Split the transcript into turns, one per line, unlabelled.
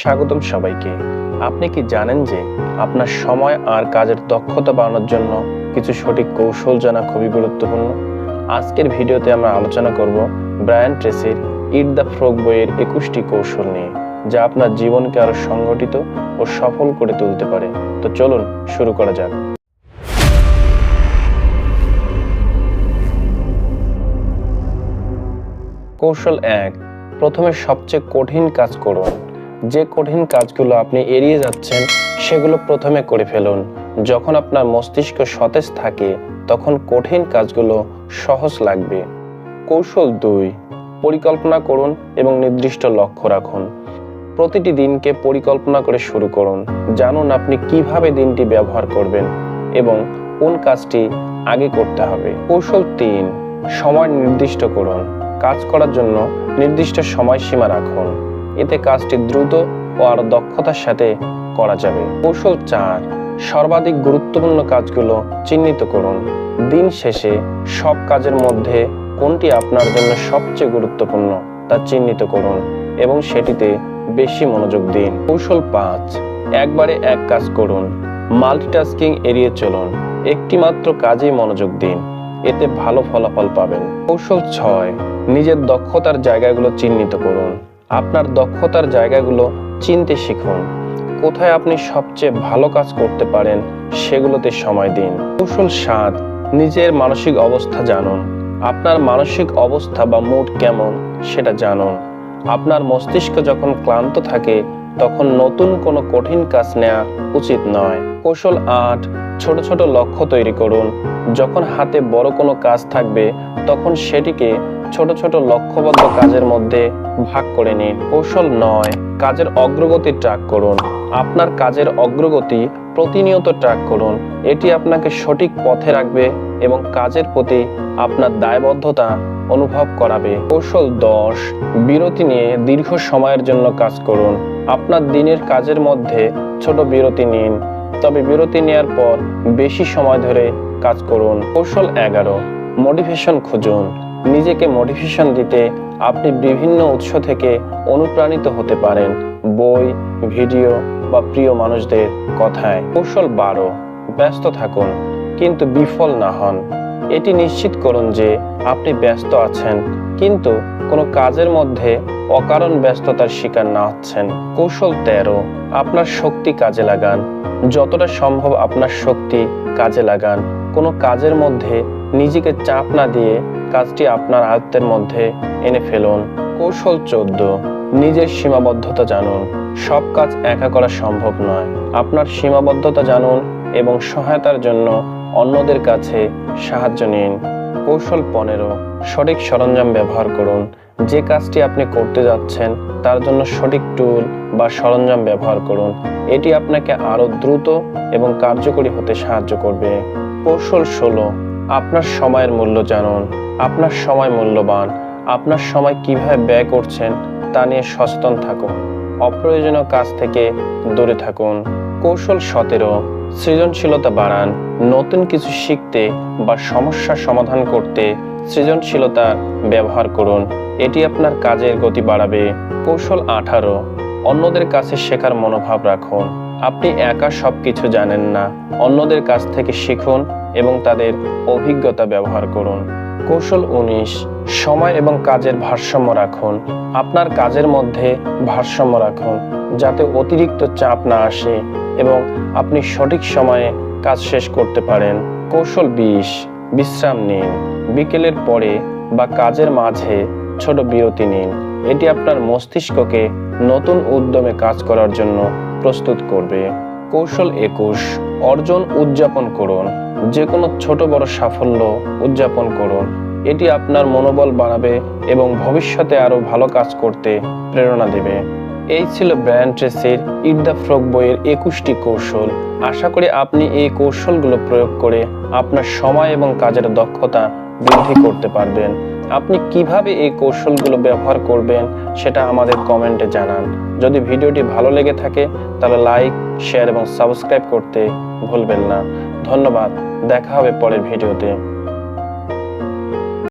স্বাগতম সবাইকে। আপনি কি জানেন যে আপনার সময় আর কাজের দক্ষতা বাড়ানোর জন্য কিছু সঠিক কৌশল জানা খুবই গুরুত্বপূর্ণ? আজকের ভিডিওতে আমরা আলোচনা করব ব্রায়ান ট্রেসির ইট দ্য ফ্রগ বইয়ের একুশটি কৌশল নিয়ে, যা আপনার জীবনকে আরও সংগঠিত ও সফল করে তুলতে পারে। তো চলুন শুরু করা যাক। কৌশল এক, প্রথমে সবচেয়ে কঠিন কাজ করুন। যে কঠিন কাজগুলো আপনি এড়িয়ে যাচ্ছেন, সেগুলো প্রথমে করে ফেলুন। যখন আপনার মস্তিষ্ক সতেজ থাকে, তখন কঠিন কাজগুলো সহজ লাগবে। কৌশল দুই, পরিকল্পনা করুন এবং নির্দিষ্ট লক্ষ্য রাখুন। প্রতিটি দিনকে পরিকল্পনা করে শুরু করুন। জানুন আপনি কীভাবে দিনটি ব্যবহার করবেন এবং কোন কাজটি আগে করতে হবে। কৌশল তিন, সময় নির্দিষ্ট করুন। কাজ করার জন্য নির্দিষ্ট সময়সীমা রাখুন। এতে কাজটি দ্রুত ও আরও দক্ষতার সাথে করা যাবে। কৌশল চার, সর্বাধিক গুরুত্বপূর্ণ কাজগুলো চিহ্নিত করুন। দিন শেষে সব কাজের মধ্যে কোনটি আপনার জন্য সবচেয়ে গুরুত্বপূর্ণ তা চিহ্নিত করুন এবং সেটিতে বেশি মনোযোগ দিন। কৌশল পাঁচ, একবারে এক কাজ করুন। মাল্টিটাস্কিং এড়িয়ে চলুন। একটি মাত্র কাজেই মনোযোগ দিন। এতে ভালো ফলাফল পাবেন। কৌশল ছয়, নিজের দক্ষতার জায়গাগুলো চিহ্নিত করুন। আপনার দক্ষতার জায়গাগুলো চিনতে শিখুন। কোথায় আপনি সবচেয়ে ভালো কাজ করতে পারেন সেগুলোতে সময় দিন। কৌশল সাত নিজের মানসিক অবস্থা জানুন। আপনার মানসিক অবস্থা বা মুড কেমন সেটা জানুন। আপনার মস্তিষ্ক যখন ক্লান্ত থাকে, তখন নতুন কোনো কঠিন কাজ নেওয়া উচিত নয়। কৌশল আট, ছোট ছোট লক্ষ্য তৈরি করুন। যখন হাতে বড় কোনো কাজ থাকবে, তখন সেটিকে ছোট ছোট লক্ষ্যবদ্ধ কাজের মধ্যে ভাগ করে নিন। কৌশল নয়, কাজের অগ্রগতি ট্র্যাক করুন। আপনার কাজের অগ্রগতি প্রতিনিয়ত ট্র্যাক করুন। এটি আপনাকে সঠিক পথে রাখবে এবং কাজের প্রতি আপনার দায়বদ্ধতা অনুভব করাবে। কৌশল দশ, বিরতি নিয়ে দীর্ঘ সময়ের জন্য কাজ করুন। আপনার দিনের কাজের মধ্যে ছোট বিরতি নিন, তবে বিরতি নেওয়ার পর বেশি সময় ধরে কাজ করুন। কৌশল এগারো, মোটিভেশন খুঁজুন। নিজেকে মোটিভেশন দিতে আপনি বিভিন্ন উৎস থেকে অনুপ্রাণিত হতে পারেন। বই, ভিডিও বা প্রিয় মানুষদের কথায়। কৌশল বারো, ব্যস্ত থাকুন, কিন্তু বিফল না হন। এটি নিশ্চিত করুন যে আপনি ব্যস্ত আছেন, কিন্তু কোনো কাজের মধ্যে অকারণ ব্যস্ততার শিকার না হচ্ছেন। কৌশল তেরো, আপনার শক্তি কাজে লাগান। যতটা সম্ভব আপনার শক্তি কাজে লাগান। কোনো কাজের মধ্যে নিজেকে চাপ না দিয়ে কাজটি আপনার আয়ত্তের মধ্যে এনে ফেলুন। কৌশল চোদ্দ। নিজের সীমাবদ্ধতা জানুন। সব কাজ একা করা সম্ভব নয়। আপনার সীমাবদ্ধতা জানুন এবং সহায়তার জন্য অন্যদের কাছে সাহায্য নিন। কৌশল পনেরো। সঠিক সরঞ্জাম ব্যবহার করুন। যে কাজটি আপনি করতে যাচ্ছেন, তার জন্য সঠিক টুল বা সরঞ্জাম ব্যবহার করুন। এটি আপনাকে আরও দ্রুত এবং কার্যকরী হতে সাহায্য করবে। কৌশল ষোলো। আপনার সময়ের মূল্য জানুন। আপনার সময় মূল্যবান, আপনার সময় কীভাবে ব্যয় করছেন তা নিয়ে সচেতন থাকুন, অপ্রয়োজনীয় কাজ থেকে দূরে থাকুন, কৌশল সতেরো, সৃজনশীলতা বাড়ান, নতুন কিছু শিখতে বা সমস্যার সমাধান করতে সৃজনশীলতা ব্যবহার করুন, এটি আপনার কাজের গতি বাড়াবে। কৌশল আঠারো, অন্যদের কাছে শেখার মনোভাব রাখুন, আপনি একা সব কিছু জানেন না, অন্যদের কাছ থেকে শিখুন এবং তাদের অভিজ্ঞতা ব্যবহার করুন। কৌশল উনিশ, সময় এবং কাজের ভারসাম্য রাখুন। আপনার কাজের মধ্যে ভারসাম্য রাখুন, যাতে অতিরিক্ত চাপ না আসে এবং আপনি সঠিক সময়ে কাজ শেষ করতে পারেন। কৌশল বিশ, বিশ্রাম নিন। বিকেলের পরে বা কাজের মাঝে ছোট বিরতি নিন। এটি আপনার মস্তিষ্ককে নতুন উদ্যমে কাজ করার জন্য প্রস্তুত করবে। কৌশল একুশ অর্জন উদযাপন করুন যে কোনো ছোট বড় সাফল্য উদযাপন করুন। এটি আপনার মনোবল বাড়াবে এবং ভবিষ্যতে আরও ভালো কাজ করতে প্রেরণা দেবে। এই ছিল ব্র্যান্ড ট্রেসের ইট ফ্রক বইয়ের একুশটি কৌশল। আশা করি আপনি এই কৌশলগুলো প্রয়োগ করে আপনার সময় এবং কাজের দক্ষতা বৃদ্ধি করতে পারবেন। আপনি কীভাবে এই কৌশলগুলো ব্যবহার করবেন সেটা আমাদের কমেন্টে জানান। যদি ভিডিওটি ভালো লেগে থাকে, তাহলে লাইক, শেয়ার এবং সাবস্ক্রাইব করতে ভুলবেন না। ধন্যবাদ, দেখা হবে পরের ভিডিওতে।